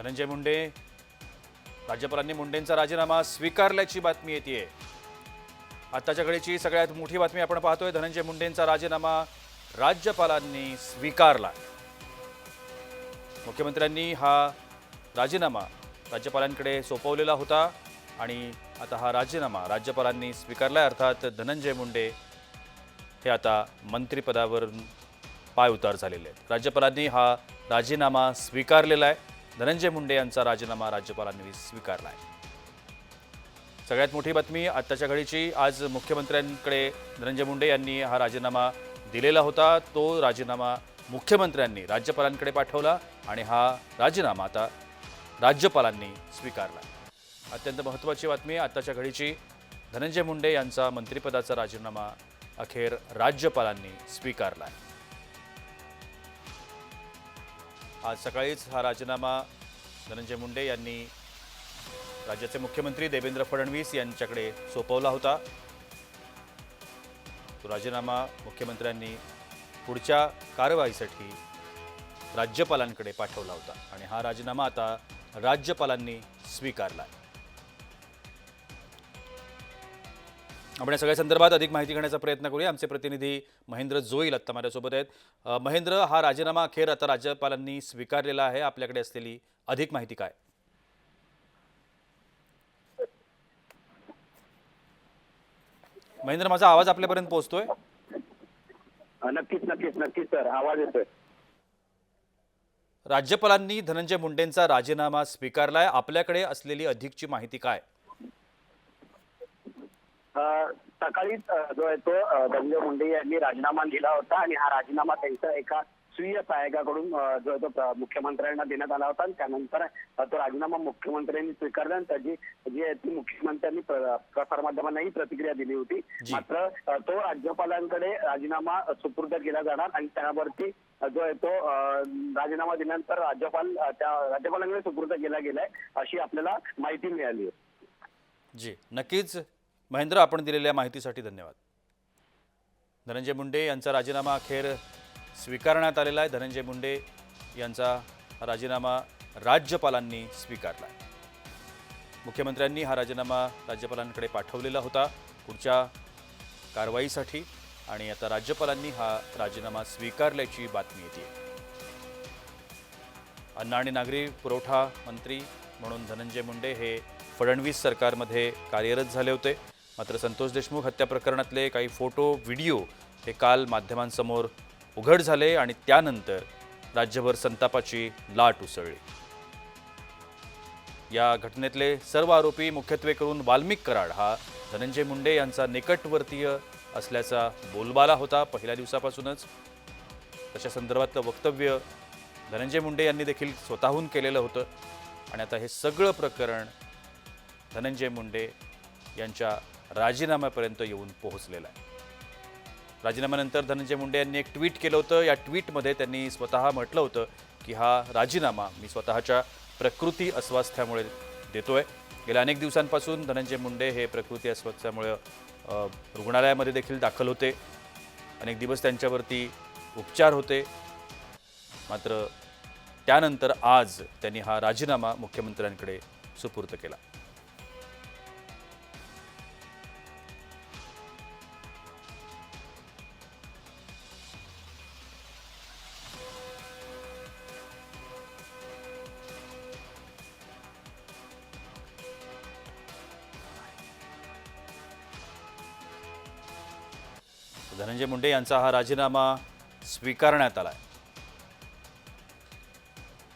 धनंजय मुंडे राज्यपालांनी मुंडेंचा राजीनामा स्वीकारल्याची बातमी येते. आत्ताच्या घडीची सगळ्यात मोठी बातमी आपण पाहतोय धनंजय मुंडेंचा राजीनामा राज्यपालांनी स्वीकारला. मुख्यमंत्र्यांनी हा राजीनामा राज्यपालांकडे सोपवलेला होता आणि आता हा राजीनामा राज्यपालांनी स्वीकारला अर्थात धनंजय मुंडे हे आता मंत्रिपदावरून पायउतार झालेले आहेत. राज्यपालांनी हा राजीनामा स्वीकारलेला आहे. धनंजय मुंडे यांचा राजीनामा राज्यपालांनी स्वीकारला आहे सगळ्यात मोठी बातमी आत्ताच्या घडीची आज मुख्यमंत्र्यांकडे धनंजय मुंडे यांनी हा राजीनामा दिलेला होता. तो राजीनामा मुख्यमंत्र्यांनी राज्यपालांकडे पाठवला आणि हा राजीनामा आता राज्यपालांनी स्वीकारला. अत्यंत महत्त्वाची बातमी आत्ताच्या घडीची धनंजय मुंडे यांचा मंत्रिपदाचा राजीनामा अखेर राज्यपालांनी स्वीकारला आहे आज सकाळीच हा राजीनामा धनंजय मुंडे यांनी राज्याचे मुख्यमंत्री देवेंद्र फडणवीस यांच्याकडे सोपवला होता. तो राजीनामा मुख्यमंत्र्यांनी पुढच्या कारवाईसाठी राज्यपालांकडे पाठवला होता आणि हा राजीनामा आता राज्यपालांनी स्वीकारला आपण या सगळ्या संदर्भात अधिक माहिती घेण्याचा प्रयत्न करूया. आमचे प्रतिनिधी महेंद्र जोईल आत्ता माझ्यासोबत आहेत. महेंद्र हा राजीनामा अखेर आता राज्यपालांनी स्वीकारलेला आहे. आपल्याकडे असलेली अधिक माहिती काय? महेंद्र माझा आवाज आपल्यापर्यंत पोहोचतोय? नक्कीच नक्कीच नक्कीच सर. आवाज येतोय. राज्यपालांनी धनंजय मुंडेंचा राजीनामा स्वीकारलाय. आपल्याकडे असलेली अधिकची माहिती काय? सकाळीच जो आहे तो धनंजय मुंडे यांनी राजीनामा दिला होता आणि हा राजीनामा त्यांच्या एका स्वीय सहायकाकडून जो आहे तो मुख्यमंत्र्यांना देण्यात आला होता आणि त्यानंतर तो राजीनामा मुख्यमंत्र्यांनी स्वीकारला आणि त्याची जी आहे ती मुख्यमंत्र्यांनी प्र- प्रसारमाध्यमांनाही प्रतिक्रिया दिली होती. मात्र तो राज्यपालांकडे राजीनामा सुपूर्द केला जाणार आणि त्यावरती जो आहे तो राजीनामा दिल्यानंतर राज्यपाल त्या राज्यपालांकडे सुपूर्द केला गेलाय अशी आपल्याला माहिती मिळाली. आहे जी. नक्कीच महेंद्र आपण दिलेल्या माहितीसाठी धन्यवाद. धनंजय मुंडे यांचा राजीनामा अखेर स्वीकारण्यात आलेला आहे. धनंजय मुंडे यांचा राजीनामा राज्यपालांनी स्वीकारला आहे. मुख्यमंत्र्यांनी हा राजीनामा राज्यपालांकडे पाठवलेला होता. पुढच्या कारवाईसाठी आणि आता राज्यपालांनी हा राजीनामा स्वीकारल्याची बातमी येते. अन्न आणि नागरी पुरवठा मंत्री म्हणून धनंजय मुंडे हे फडणवीस सरकारमध्ये कार्यरत झाले होते. मात्र संतोष देशमुख हत्या प्रकरणातले काही फोटो व्हिडिओ हे काल माध्यमांसमोर उघड झाले आणि त्यानंतर राज्यभर संतापाची लाट उसळली. या घटनेतले सर्व आरोपी मुख्यत्वे करून वाल्मिक कराड हा धनंजय मुंडे यांचा निकटवर्तीय असल्याचा बोलबाला होता पहिल्या दिवसापासूनच. त्याच्या संदर्भातलं वक्तव्य धनंजय मुंडे यांनी देखील स्वतःहून केलेलं होतं आणि आता हे सगळं प्रकरण धनंजय मुंडे यांच्या राजीनाम्यापर्यंत येऊन पोहोचलेला आहे. राजीनाम्यानंतर धनंजय मुंडे यांनी एक ट्विट केलं होतं. या ट्विटमध्ये त्यांनी स्वतः म्हटलं होतं की हा राजीनामा मी स्वतःच्या प्रकृती अस्वास्थ्यामुळे देतोय. गेल्या अनेक दिवसांपासून धनंजय मुंडे हे प्रकृती अस्वास्थ्यामुळे रुग्णालयामध्ये देखील दाखल होते. अनेक दिवस त्यांच्यावरती उपचार होते. मात्र त्यानंतर आज त्यांनी हा राजीनामा मुख्यमंत्र्यांकडे सुपूर्द केला. धनंजय मुंडे यांचा हा राजीनामा स्वीकारण्यात आला आहे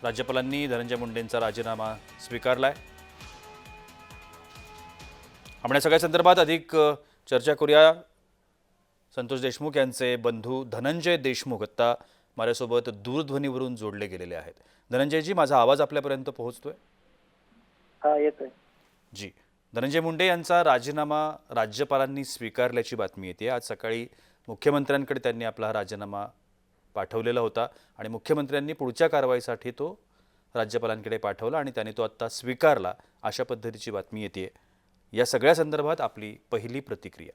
राज्यपालांनी धनंजय मुंडेंचा राजीनामा स्वीकारलाय. आपण या सगळ्या संदर्भात अधिक चर्चा करूया. संतोष देशमुख यांचे बंधू धनंजय देशमुख आत्ता माझ्यासोबत दूरध्वनीवरून जोडले गेलेले आहेत. धनंजयजी माझा आवाज आपल्यापर्यंत पोहोचतोय? हा येतोय. जी. धनंजय मुंडे यांचा राजीनामा राज्यपालांनी स्वीकारल्याची बातमी येते. आज सकाळी मुख्यमंत्र्यांकडे त्यांनी आपला हा राजीनामा पाठवलेला होता आणि मुख्यमंत्र्यांनी पुढच्या कारवाईसाठी तो राज्यपालांकडे पाठवला आणि त्याने तो आत्ता स्वीकारला अशा पद्धतीची बातमी येते या सगळ्या संदर्भात आपली पहिली प्रतिक्रिया.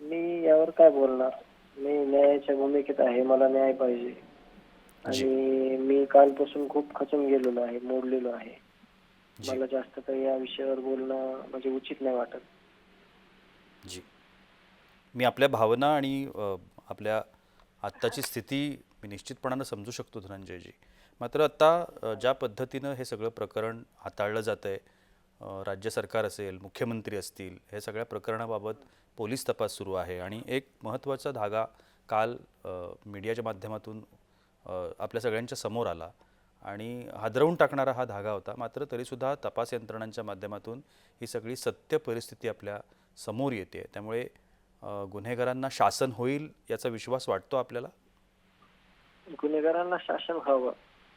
मी यावर काय बोलणार? मी न्यायाच्या भूमिकेत आहे मला न्याय पाहिजे. आणि मी कालपासून खूप खचून गेलेलो आहे मोडलेलो आहे. मला जास्त काही या विषयावर बोलणं म्हणजे उचित नाही वाटत. जी. मी आपल्या भावना आणि आपल्या आत्ताची स्थिती मी निश्चितपणानं समजू शकतो धनंजयजी. मात्र आत्ता ज्या पद्धतीनं हे सगळं प्रकरण हाताळलं जातं आहे राज्य सरकार असेल मुख्यमंत्री असतील हे सगळ्या प्रकरणाबाबत पोलीस तपास सुरू आहे. आणि एक महत्त्वाचा धागा काल मीडियाच्या माध्यमातून आपल्या सगळ्यांच्या समोर आला. आणि हादरवून टाकणारा हा धागा होता. मात्र तरीसुद्धा तपास यंत्रणांच्या माध्यमातून ही सगळी सत्य परिस्थिती आपल्यासमोर येते त्यामुळे गुन्हेगारांना शासन होईल याचा विश्वास वाटतो आपल्याला? गुन्हेगारांना शासन हवं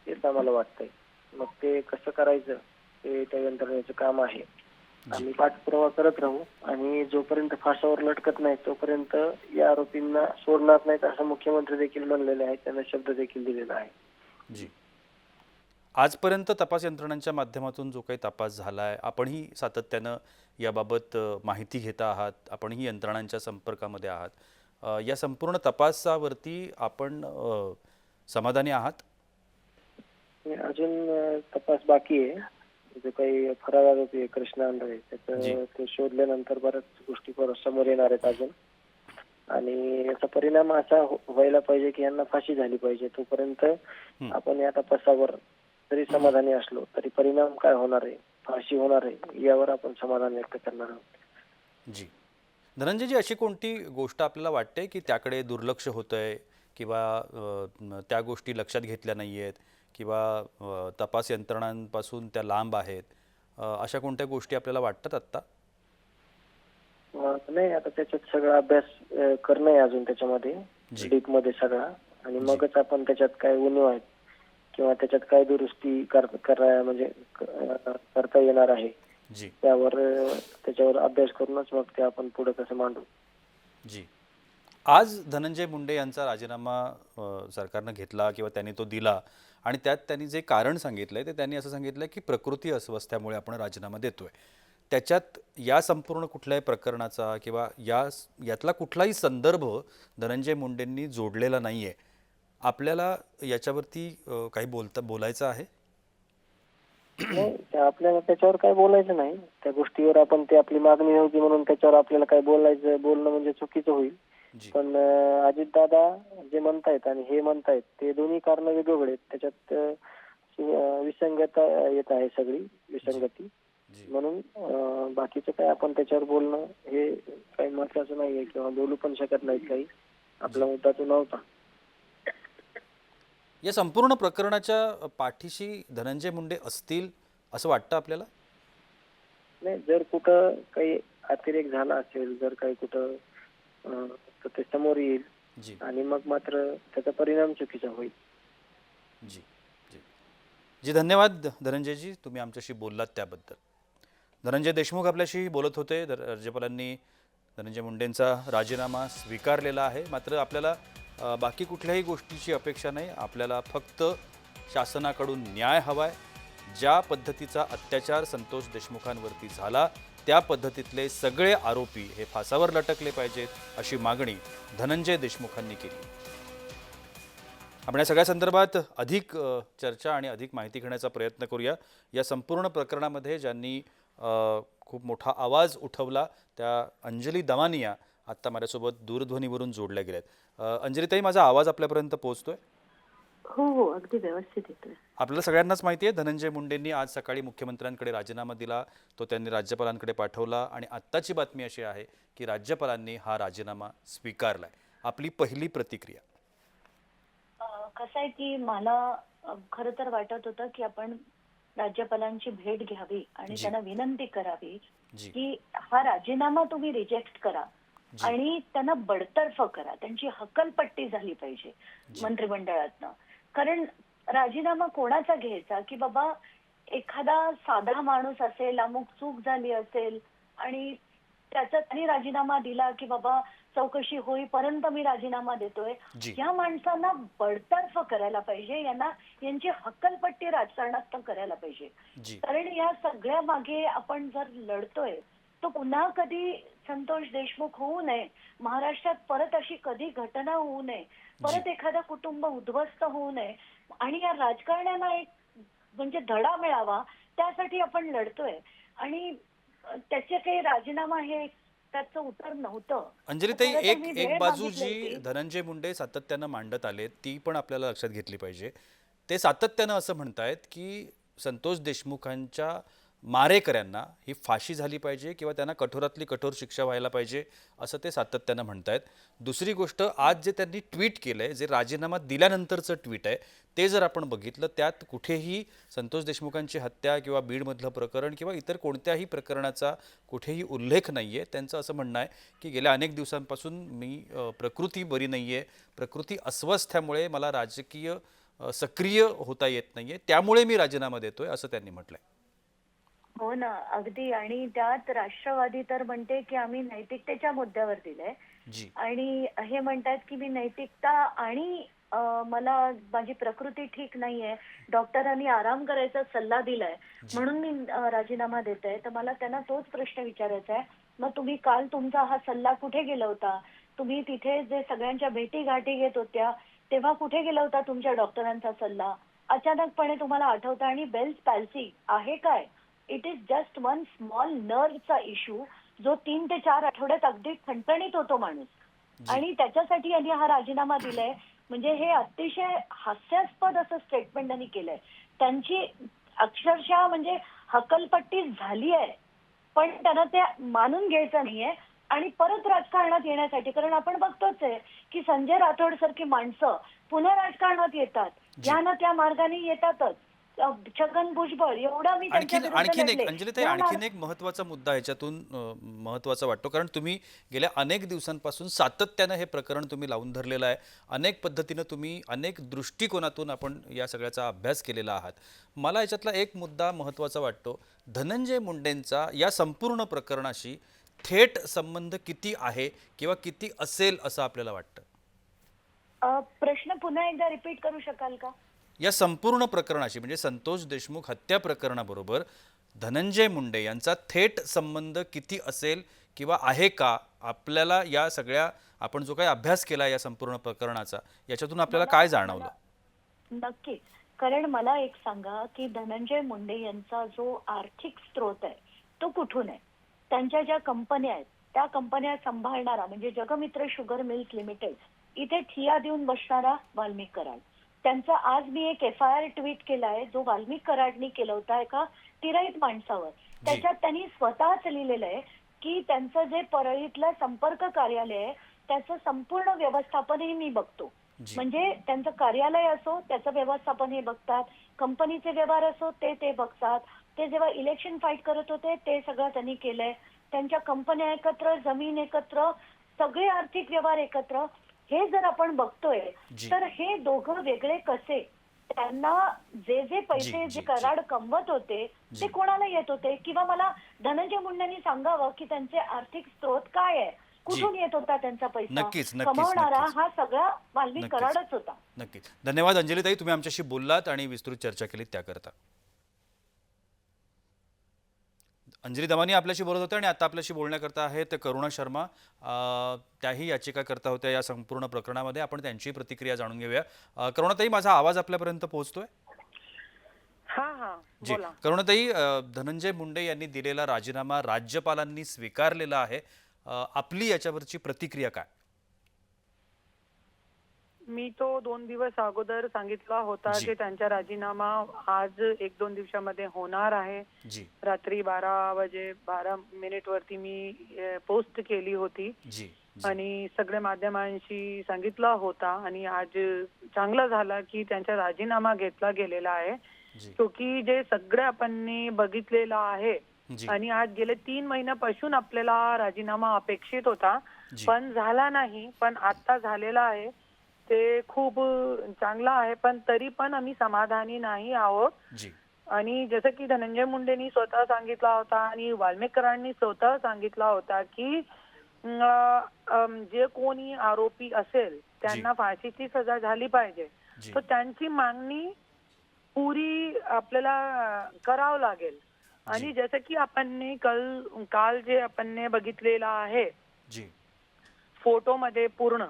हेच आम्हाला वाटतंय. मग ते कसं करायचं? ते त्या यंत्रणेचं काम आहे. आम्ही पाठपुरावा करत राहू आणि जोपर्यंत फासावर लटकत नाही तोपर्यंत या आरोपींना सोडणार नाहीत असं मुख्यमंत्री देखील म्हणलेले आहेत त्यांना शब्द देखील दिलेला आहे. जी. आजपर्यंत तपास यंत्रणांच्या माध्यमातून जो काही तपास झाला आहे आपणही सातत्यानं याबाबत माहिती घेता आहात आपणही यंत्रणांच्या संपर्कामध्ये आहात. या संपूर्ण तपासावरती आपण समाधानी आहात? अजून तपास बाकी आहे. जो काही फरार आरोपी आहे कृष्णा आंधळे. त्याचं ते शोधल्यानंतर बऱ्याच गोष्टी समोर येणार आहेत अजून. आणि याचा परिणाम असा हो- व्हायला पाहिजे की यांना फाशी झाली पाहिजे. तोपर्यंत. आपण या तपासावर जरी समाधानी असलो तरी परिणाम काय होणार आहे? फाशी होणार आहे यावर आपण समाधान व्यक्त करणार आहोत. जी. धनंजयजी अशी कोणती गोष्ट आपल्याला वाटते की त्याकडे दुर्लक्ष होतं आहे किंवा त्या गोष्टी लक्षात घेतल्या नाही आहेत किंवा तपास यंत्रणांपासून त्या लांब आहेत? अशा कोणत्या गोष्टी आपल्याला वाटतात आत्ता? नाही आता त्याच्यात सगळा अभ्यास करणं आहे अजून त्याच्यामध्ये. डीपमध्ये सगळा. आणि मगच आपण त्याच्यात काय उणीव आहेत. किंवा त्याच्यात काय दुरुस्ती कर करा म्हणजे करता येणार आहे जी. त्यावर त्याच्यावर अभ्यास करूनच मग ते आपण पुढे कसं मांडू. जी. आज धनंजय मुंडे यांचा राजीनामा सरकारनं घेतला किंवा त्यांनी तो दिला आणि त्यात त्यांनी जे कारण सांगितलंय ते त्यांनी असं सांगितलं की प्रकृती अस्वस्थ्यामुळे आपण राजीनामा देतोय. त्याच्यात या संपूर्ण कुठल्याही प्रकरणाचा किंवा या यातला कुठलाही संदर्भ धनंजय मुंडेंनी जोडलेला नाही आहे आपल्याला याच्यावरती अ, काही बोलता बोलायचं आहे? नाही त्या आपल्याला त्याच्यावर काय बोलायचं नाही. त्या गोष्टीवर आपण ते आपली मागणी नव्हती म्हणून त्याच्यावर आपल्याला काय बोलायचं बोलणं म्हणजे चुकीचं होईल. जी. पण अजित दादा जे म्हणतायत आणि हे म्हणतायत ते दोन्ही कारण वेगवेगळे आहेत. त्याच्यात अं, सु- विसंगता येत आहे सगळी विसंगती. जी. म्हणून अं, बाकीचं काय आपण त्याच्यावर बोलणं हे काही महत्वाचं नाहीये किंवा बोलू पण शकत नाहीत काही. आपला मुद्दा तो नव्हता. या संपूर्ण प्रकरणाच्या पाठीशी धनंजय मुंडे असतील असं वाटतं आपल्याला? नाही जर कुठं काही अतिरेक झाला असेल जर काही कुठं तर ते समोर येईल जी. आणि मग मात्र त्याचा परिणाम चुकीचा होईल. जी जी. जी धन्यवाद धनंजयजी तुम्ही आमच्याशी बोललात त्याबद्दल. धनंजय देशमुख आपल्याशी बोलत होते राज्यपालांनी धनंजय मुंडेंचा राजीनामा स्वीकारलेला आहे. मात्र आपल्याला बाकी कुठल्याही गोष्टीची अपेक्षा नाही. आपल्याला फक्त शासनाकडून न्याय हवाय. ज्या पद्धतीचा अत्याचार संतोष देशमुखांवरती झाला त्या पद्धतीतले सगळे आरोपी हे फासावर लटकले पाहिजेत अशी मागणी धनंजय देशमुखांनी केली. आपण या सगळ्या संदर्भात अधिक चर्चा आणि अधिक माहिती घेण्याचा प्रयत्न करूया. या संपूर्ण प्रकरणामध्ये ज्यांनी खूप मोठा आवाज उठवला त्या अंजली दमानिया आत्ता माझ्यासोबत दूरध्वनीवरून जोडल्या गेल्यात. अंजलीताई माझा आवाज आपल्यापर्यंत पोहोचतोय? हो हो अगदी व्यवस्थित येतोय. आपल्याला सगळ्यांनाच माहिती आहे धनंजय मुंडेंनी आज सकाळी मुख्यमंत्र्यांकडे राजीनामा दिला तो त्यांनी राज्यपालांकडे पाठवला आणि आत्ताची बातमी अशी आहे की राज्यपालांनी हा राजीनामा स्वीकारलाय. आपली पहिली प्रतिक्रिया. कसं आहे की मला खरं तर वाटत होतं की आपण राज्यपालांची भेट घ्यावी आणि. त्यांना विनंती करावी की हा राजीनामा तुम्ही रिजेक्ट करा. आणि त्यांना बडतर्फ करा. त्यांची हकलपट्टी झाली पाहिजे. मंत्रिमंडळातनं. कारण राजीनामा कोणाचा घ्यायचा? की बाबा एखादा साधा माणूस असेल अमुक चूक झाली असेल आणि त्याचा त्यांनी राजीनामा दिला की बाबा चौकशी होईपर्यंत मी राजीनामा देतोय. या माणसांना बडतर्फ करायला पाहिजे. यांना यांची हक्कलपट्टी राजकारणात करायला पाहिजे. कारण या सगळ्या मागे आपण जर लढतोय तो पुन्हा कधी संतोष देशमुख होऊ नये. महाराष्ट्रात परत अशी कधी घटना होऊ नये. परत एखादं कुटुंब उद्ध्वस्त होऊ नये. आणि या राजकारण्यांना एक म्हणजे धडा मिळावा त्यासाठी आपण लढतोय. आणि त्याचे काही राजीनामा हे त्याचं उत्तर नव्हतं. अंजलीताई एक एक बाजू जी. धनंजय मुंडे सातत्यानं मांडत आले ती पण आपल्याला लक्षात घेतली पाहिजे. ते सातत्यानं असं म्हणतायत की संतोष देशमुखांच्या मारेकऱ्यांना ही फाशी झाली पाहिजे किंवा त्यांना कठोरातली कठोर शिक्षा व्हायला पाहिजे असं ते सातत्यानं म्हणत आहेत दुसरी गोष्ट आज जे त्यांनी ट्विट आहे जे राजीनामा दिल्यानंतरचं ट्विट आहे ते जर आपण बघितलं त्यात कुठेही संतोष देशमुखांची हत्या किंवा बीडमधलं प्रकरण किंवा इतर कोणत्याही प्रकरणाचा कुठेही उल्लेख नाही आहे त्यांचं असं म्हणणं आहे की गेल्या अनेक दिवसांपासून मी प्रकृती बरी नाही आहे प्रकृती अस्वस्थ्यामुळे मला राजकीय सक्रिय होता येत नाही आहे त्यामुळे मी राजीनामा देतो आहे असं त्यांनी म्हटलं आहे हो ना अगदी. आणि त्यात राष्ट्रवादी तर म्हणते की आम्ही नैतिकतेच्या मुद्द्यावर दिलंय. आणि हे म्हणतात की मी नैतिकता आणि मला माझी प्रकृती ठीक नाहीये. डॉक्टरांनी आराम करायचा सल्ला दिलाय. म्हणून मी राजीनामा देत आहे तर मला त्यांना तोच प्रश्न विचारायचा आहे. मग तुम्ही काल तुमचा हा सल्ला कुठे गेला होता? तुम्ही तिथे जे सगळ्यांच्या भेटी गाठी घेत होत्या तेव्हा कुठे गेला होता तुमच्या डॉक्टरांचा सल्ला? अचानकपणे तुम्हाला आठवतं आणि बेल्स पॅल्सी आहे काय? It is just one small नर्वचा issue जो तीन ते चार आठवड्यात अगदी ठणठणीत होतो माणूस. आणि त्याच्यासाठी यांनी हा राजीनामा दिलाय. म्हणजे हे अतिशय हास्यास्पद असं स्टेटमेंट त्यांनी केलंय. त्यांची अक्षरशः म्हणजे हकलपट्टी झाली आहे. पण त्यांना ते मानून घ्यायचं नाहीये. आणि परत राजकारणात येण्यासाठी कारण आपण बघतोच आहे की संजय राठोड सारखी माणसं पुन्हा राजकारणात येतात. या ना त्या मार्गाने येतातच. छगन भुजबळ एवढा मी आणखीन एक. अंजलीताई आणखीन एक महत्त्वाचा मुद्दा ह्याच्यातून अ, महत्त्वाचा वाटतो. कारण तुम्ही गेल्या अनेक दिवसांपासून सातत्यानं हे प्रकरण तुम्ही लावून धरलेलं आहे. अनेक पद्धतीनं तुम्ही अनेक दृष्टिकोनातून आपण या सगळ्याचा अभ्यास केलेला आहात. मला याच्यातला एक मुद्दा महत्त्वाचा वाटतो. धनंजय मुंडेंचा या संपूर्ण प्रकरणाशी थेट संबंध किती आहे किंवा किती असेल असं आपल्याला वाटतं? प्रश्न पुन्हा एकदा रिपीट करू शकाल का? या संपूर्ण प्रकरणाशी म्हणजे संतोष देशमुख हत्या प्रकरणाबरोबर धनंजय मुंडे यांचा थेट संबंध किती असेल किंवा आहे का आपल्याला या सगळ्या आपण जो काही अभ्यास केला या संपूर्ण प्रकरणाचा याच्यातून आपल्याला काय जाणवलं? नक्कीच. कारण मला एक सांगा की धनंजय मुंडे यांचा जो आर्थिक स्रोत आहे तो कुठून आहे? त्यांच्या ज्या कंपन्या आहेत त्या कंपन्या सांभाळणारा म्हणजे जगमित्र शुगर मिल्स लिमिटेड इथे ठिया देऊन बसणारा वाल्मिक कराड त्यांचा आज मी एक एफ आय आर ट्विट केला आहे जो वाल्मिक कराडनी केला होता एका तिराईत माणसावर. त्याच्यात त्यांनी स्वतःच लिहिलेलं आहे की त्यांचं जे परळीतलं संपर्क कार्यालय आहे त्याचं संपूर्ण व्यवस्थापनही मी बघतो. म्हणजे त्यांचं कार्यालय असो त्याचं व्यवस्थापन हे बघतात कंपनीचे व्यवहार असो ते ते बघतात. ते जेव्हा इलेक्शन फाईट करत होते ते सगळं त्यांनी केलंय. त्यांच्या कंपन्या एकत्र जमीन एकत्र सगळे आर्थिक व्यवहार एकत्र. हे जर आपण बघतोय. तर हे दोघं वेगळे कसे त्यांना जे जे पैसे जी. कराड कमवत होते. ते कोणाला येत होते किंवा मला धनंजय मुंडेंनी सांगावं की त्यांचे आर्थिक स्रोत काय आहे कुठून येत होता त्यांचा पैसा कमावणारा. हा सगळा नक्कीच. कराडच होता नक्कीच धन्यवाद अंजलीताई तुम्ही आमच्याशी बोललात आणि विस्तृत चर्चा केली त्याकरता अंजली दमानी आपल्याशी बोलत होत्या आणि आता आपल्याशी बोलण्याकरता आहेत करुणा शर्मा. त्याही याचिकाकर्ता होत्या या संपूर्ण प्रकरणामध्ये. आपण त्यांची प्रतिक्रिया जाणून घेऊया. करुणाताई माझा आवाज आपल्यापर्यंत पोहोचतोय? हा हा. जी. करुणाताई धनंजय मुंडे यांनी दिलेला राजीनामा राज्यपालांनी स्वीकारलेला आहे. आपली याच्यावरची प्रतिक्रिया काय? मी तो दोन दिवस अगोदर सांगितला होता जी. की त्यांचा राजीनामा आज एक दोन दिवसामध्ये होणार आहे. जी. रात्री बारा वाजे बारा मिनिट वरती मी पोस्ट केली होती. जी जी. आणि सगळ्या माध्यमांशी सांगितला होता आणि आज चांगलं झालं की त्यांचा राजीनामा घेतला गेलेला आहे. जी. तो की जे सगळं आपण बघितलेलं आहे जी. आणि आज गेले तीन महिन्यापासून आपल्याला राजीनामा अपेक्षित होता. जी. पण झाला नाही पण आता झालेला आहे. ते खूप चांगला आहे पण तरी पण आम्ही समाधानी नाही आहोत. आणि जसं की धनंजय मुंडेनी स्वतः सांगितला होता आणि वाल्मिकरांनी स्वतः सांगितला होता की जे कोणी आरोपी असेल त्यांना फाशीची सजा झाली पाहिजे. तर त्यांची मागणी पुरी आपल्याला करावं लागेल. आणि जसं की आपण कल काल जे आपण बघितलेलं आहे जी. फोटोमध्ये पूर्ण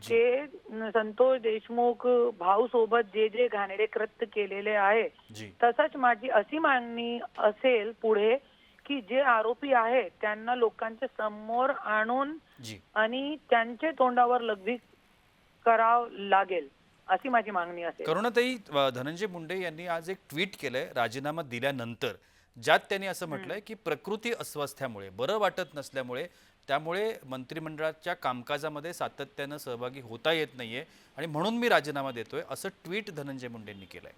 ते न- संतोष देशमुख भाऊ सोबत जे जे घाणेडे कृत्य केलेले आहे जी. तसंच माझी अशी मागणी असेल पुढे की जे आरोपी आहेत त्यांना लोकांच्या समोर आणून जी. आणि त्यांच्या तोंडावर लघवी करावं लागेल अशी माझी मागणी असेल. करुणाताई धनंजय मुंडे यांनी आज एक ट्विट केलंय राजीनामा दिल्यानंतर ज्यात त्यांनी असं म्हटलंय की प्रकृती अस्वास्थ्यामुळे बरं वाटत नसल्यामुळे त्यामुळे मंत्रिमंडळाच्या कामकाजामध्ये सातत्यानं सहभागी होता येत नाहीये आणि म्हणून मी राजीनामा देतोय असं ट्विट धनंजय मुंडेंनी केलंय.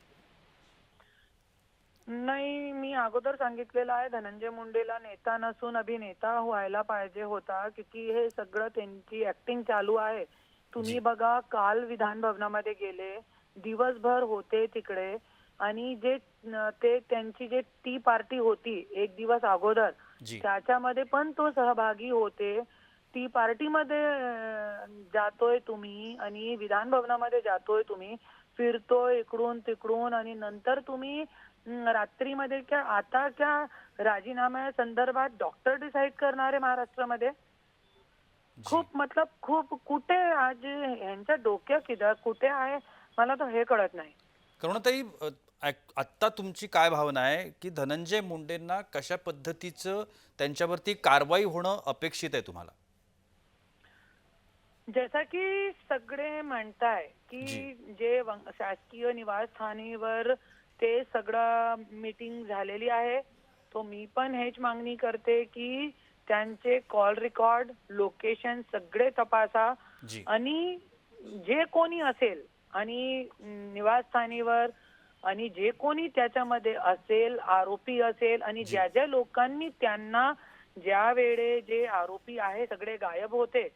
नाही मी अगोदर सांगितलेलं आहे धनंजय मुंडेला नेता नसून अभिनेता व्हायला पाहिजे होता की हे सगळं त्यांची ऍक्टिंग चालू आहे. तुम्ही बघा काल विधान भवनामध्ये गेले दिवसभर होते तिकडे आणि जे ते त्यांची जे टी पार्टी होती एक दिवस अगोदर त्याच्यामध्ये पण तो सहभागी होते. ती पार्टीमध्ये जातोय तुम्ही आणि विधान भवनामध्ये जातोय तुम्ही. फिरतोय इकडून तिकडून आणि नंतर तुम्ही रात्रीमध्ये क्या आता क्या राजीनाम्या संदर्भात डॉक्टर डिसाईड करणारे महाराष्ट्रामध्ये. खूप मतलब खूप कुठे आज यांच्या डोक्यात किती कुठे आहे मला तर हे कळत नाही. करुणाताई आत्ता तुमची काय भावना आहे की धनंजय मुंडेंना कशा पद्धतीचं त्यांच्यावरती कारवाई होणं अपेक्षित आहे तुम्हाला? जसं की सगळे म्हणताय की जी. शासकीय निवासस्थानीवर ते सगळं मीटिंग झालेली आहे. तो मी पण हेच मागणी करते की त्यांचे कॉल रेकॉर्ड लोकेशन सगळे तपासा. आणि जे कोणी असेल आणि निवासस्थानीवर आणि जे कोणी त्याच्यामध्ये असेल आरोपी असेल आणि. ज्या ज्या लोकांनी त्यांना ज्या वेळे जे आरोपी आहे सगळे गायब होते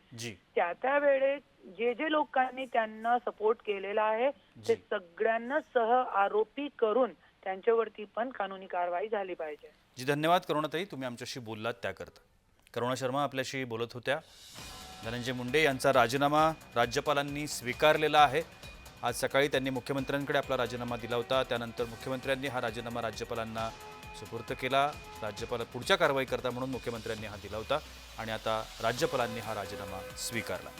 त्या त्या वेळेस जे जे लोकांनी त्यांना सपोर्ट केलेला आहे ते जी. सगळ्यांना सह आरोपी करून त्यांच्यावरती पण कानूनी कारवाई झाली पाहिजे. जी धन्यवाद करुणाताई. तुम्ही आमच्याशी बोललात त्याकरता. करुणा शर्मा आपल्याशी बोलत होत्या. धनंजय मुंडे यांचा राजीनामा राज्यपालांनी स्वीकारलेला आहे. आज सकाळी त्यांनी मुख्यमंत्र्यांकडे आपला राजीनामा दिला होता. त्यानंतर मुख्यमंत्र्यांनी हा राजीनामा राज्यपालांना सुपूर्त केला. राज्यपाल पुढच्या कारवाई करता म्हणून मुख्यमंत्र्यांनी हा दिला होता आणि आता राज्यपालांनी हा राजीनामा स्वीकारला.